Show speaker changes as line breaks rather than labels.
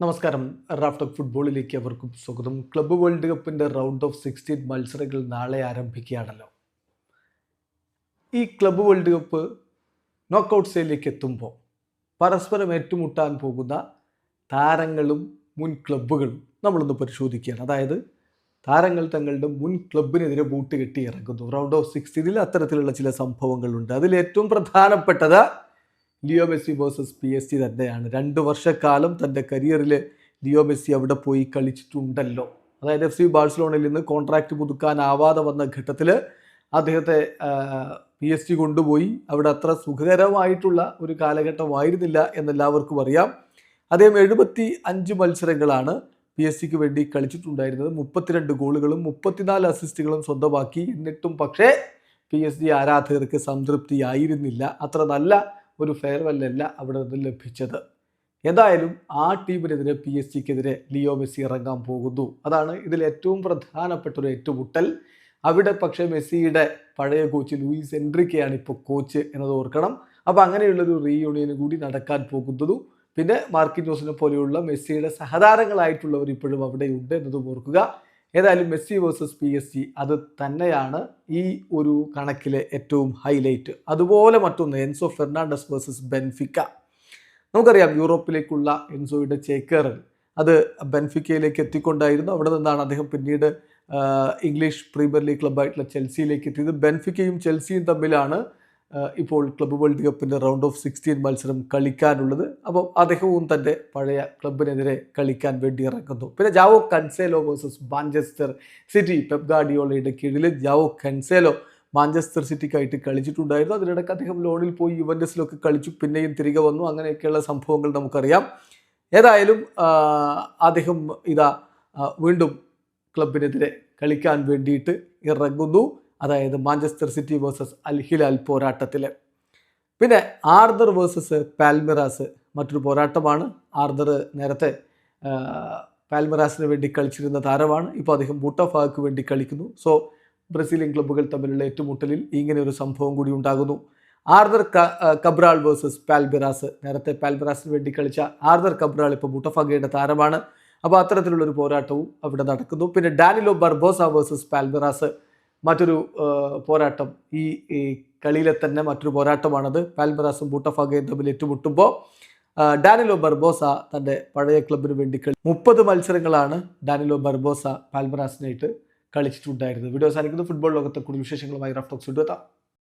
നമസ്കാരം. റാഫ്റ്റോക്ക് ഫുട്ബോളിലേക്ക് അവർക്കും സ്വാഗതം. ക്ലബ്ബ് വേൾഡ് കപ്പിന്റെ റൗണ്ട് ഓഫ് സിക്സ്റ്റീൻ മത്സരങ്ങൾ നാളെ ആരംഭിക്കുകയാണല്ലോ. ഈ ക്ലബ്ബ് വേൾഡ് കപ്പ് നോക്കൗട്ട് സെയിലേക്ക് എത്തുമ്പോൾ പരസ്പരം ഏറ്റുമുട്ടാൻ പോകുന്ന താരങ്ങളും മുൻ ക്ലബ്ബുകളും നമ്മളൊന്ന് പരിശോധിക്കുകയാണ്. അതായത് താരങ്ങൾ തങ്ങളുടെ മുൻ ക്ലബിനെതിരെ ബൂട്ട് കെട്ടി ഇറങ്ങുന്നു റൗണ്ട് ഓഫ് സിക്സ്റ്റീനിൽ അത്തരത്തിലുള്ള ചില സംഭവങ്ങളുണ്ട്. അതിൽ ഏറ്റവും പ്രധാനപ്പെട്ടത് Leo Messi versus P S G തന്നെയാണ്. രണ്ട് വർഷക്കാലം തന്റെ കരിയറിൽ ലിയോ മെസ്സി അവിടെ പോയി കളിച്ചിട്ടുണ്ടല്ലോ. അതായത് എഫ് സി ബാഴ്സലോണയിൽ നിന്ന് കോൺട്രാക്റ്റ് പുതുക്കാനാവാതെ വന്ന ഘട്ടത്തിൽ അദ്ദേഹത്തെ പി എസ് ജി കൊണ്ടുപോയി. അവിടെ അത്ര സുഖകരമായിട്ടുള്ള ഒരു കാലഘട്ടമായിരുന്നില്ല എന്നെല്ലാവർക്കും അറിയാം. അദ്ദേഹം എഴുപത്തി അഞ്ച് മത്സരങ്ങളാണ് പി എസ് സിക്ക് വേണ്ടി കളിച്ചിട്ടുണ്ടായിരുന്നത്. മുപ്പത്തിരണ്ട് ഗോളുകളും മുപ്പത്തിനാല് അസിസ്റ്റുകളും സ്വന്തമാക്കി. എന്നിട്ടും പക്ഷേ പി എസ് ജി ആരാധകർക്ക് സംതൃപ്തിയായിരുന്നില്ല. അത്ര നല്ല ഒരു ഫെയർവെല്ലല്ല അവിടെ നിന്ന് ലഭിച്ചത്. എന്തായാലും ആ ടീമിനെതിരെ പി എസ് സിക്കെതിരെ ലിയോ മെസ്സി ഇറങ്ങാൻ പോകുന്നു. അതാണ് ഇതിൽ ഏറ്റവും പ്രധാനപ്പെട്ട ഒരു ഏറ്റുമുട്ടൽ. അവിടെ പക്ഷേ മെസ്സിയുടെ പഴയ കോച്ച് ലൂയിസ് എൻട്രിക്കയാണ് ഇപ്പോൾ കോച്ച് എന്നത് ഓർക്കണം. അപ്പോൾ അങ്ങനെയുള്ളൊരു റീയൂണിയൻ കൂടി നടക്കാൻ പോകുന്നതും. പിന്നെ മാർക്കിൻ ജോസിനെ പോലെയുള്ള മെസ്സിയുടെ സഹതാരങ്ങളായിട്ടുള്ളവർ ഇപ്പോഴും അവിടെയുണ്ട് എന്നതും ഓർക്കുക. ഏതായാലും Messi versus P S G അത് തന്നെയാണ് ഈ ഒരു കണക്കിലെ ഏറ്റവും ഹൈലൈറ്റ്. അതുപോലെ മറ്റൊന്ന് എൻസോ ഫെർണാണ്ടസ് വേഴ്സസ് ബെൻഫിക്ക. നമുക്കറിയാം യൂറോപ്പിലേക്കുള്ള എൻസോയുടെ ചേക്കേറൽ അത് ബെൻഫിക്കയിലേക്ക് എത്തിക്കൊണ്ടായിരുന്നു. അവിടെ നിന്നാണ് അദ്ദേഹം പിന്നീട് ഇംഗ്ലീഷ് പ്രീമിയർ ലീഗ് ക്ലബ്ബായിട്ടുള്ള ചെൽസിയിലേക്ക് എത്തിയത്. ബെൻഫിക്കയും ചെൽസിയും തമ്മിലാണ് ഇപ്പോൾ ക്ലബ്ബ് വേൾഡ് കപ്പിന്റെ റൗണ്ട് ഓഫ് സിക്സ്റ്റീൻ മത്സരം കളിക്കാനുള്ളത്. അപ്പം അദ്ദേഹവും തന്റെ പഴയ ക്ലബിനെതിരെ കളിക്കാൻ വേണ്ടി ഇറങ്ങുന്നു. പിന്നെ Joao Cancelo versus Manchester City Pep ഗാർഡിയോളയുടെ കീഴിൽ ജാവോ കൺസേലോ മാഞ്ചസ്റ്റർ സിറ്റിക്കായിട്ട് കളിച്ചിട്ടുണ്ടായിരുന്നു. അതിനിടയ്ക്ക് അദ്ദേഹം ലോണിൽ പോയി യുവൻഡസിലൊക്കെ കളിച്ചു. പിന്നെയും തിരികെ വന്നു. അങ്ങനെയൊക്കെയുള്ള സംഭവങ്ങൾ നമുക്കറിയാം. ഏതായാലും അദ്ദേഹം ഇതാ വീണ്ടും ക്ലബിനെതിരെ കളിക്കാൻ വേണ്ടിയിട്ട് ഇറങ്ങുന്നു. അതായത് Manchester City versus Al Hilal പോരാട്ടത്തിൽ പിന്നെ ആർദർ വേഴ്സസ് പാൽമിറാസ് മറ്റൊരു പോരാട്ടമാണ്. ആർദർ നേരത്തെ പാൽമിറാസിന് വേണ്ടി കളിച്ചിരുന്ന താരമാണ്. ഇപ്പോൾ അദ്ദേഹം ബൂട്ടഫാക്ക് വേണ്ടി കളിക്കുന്നു. സോ ബ്രസീലിയൻ ക്ലബ്ബുകൾ തമ്മിലുള്ള ഏറ്റുമുട്ടലിൽ ഇങ്ങനെ ഒരു സംഭവം കൂടി ഉണ്ടാകുന്നു. ആർദർ കബ്രാൾ വേഴ്സസ് പാൽബിറാസ് നേരത്തെ പാൽബിറാസിന് വേണ്ടി കളിച്ച ആർദർ കബ്രാൾ ഇപ്പോൾ ബൂട്ടഫാഗയുടെ താരമാണ്. അപ്പോൾ അത്തരത്തിലുള്ളൊരു പോരാട്ടവും അവിടെ നടക്കുന്നു. പിന്നെ ഡാനിലോ ബർബോസ വേഴ്സസ് പാൽബിറാസ് മറ്റൊരു പോരാട്ടം. ഈ കളിയിലെ തന്നെ മറ്റൊരു പോരാട്ടമാണത്. പാൽമറാസും ബൂട്ടഫാഗയും തമ്മിൽ ഏറ്റുമുട്ടുമ്പോൾ ഡാനിലോ ബർബോസ തന്റെ പഴയ ക്ലബിന് വേണ്ടി കളി മുപ്പത് മത്സരങ്ങളാണ് ഡാനിലോ ബർബോസ പാൽബറാസിനായിട്ട് കളിച്ചിട്ടുണ്ടായിരുന്നത്. വീഡിയോ സാധിക്കുന്നത് ഫുട്ബോൾ ലോകത്തെ കൂടുതൽ വിശേഷങ്ങളുമായി റഫ്റ്റോക്സ് എത്താം.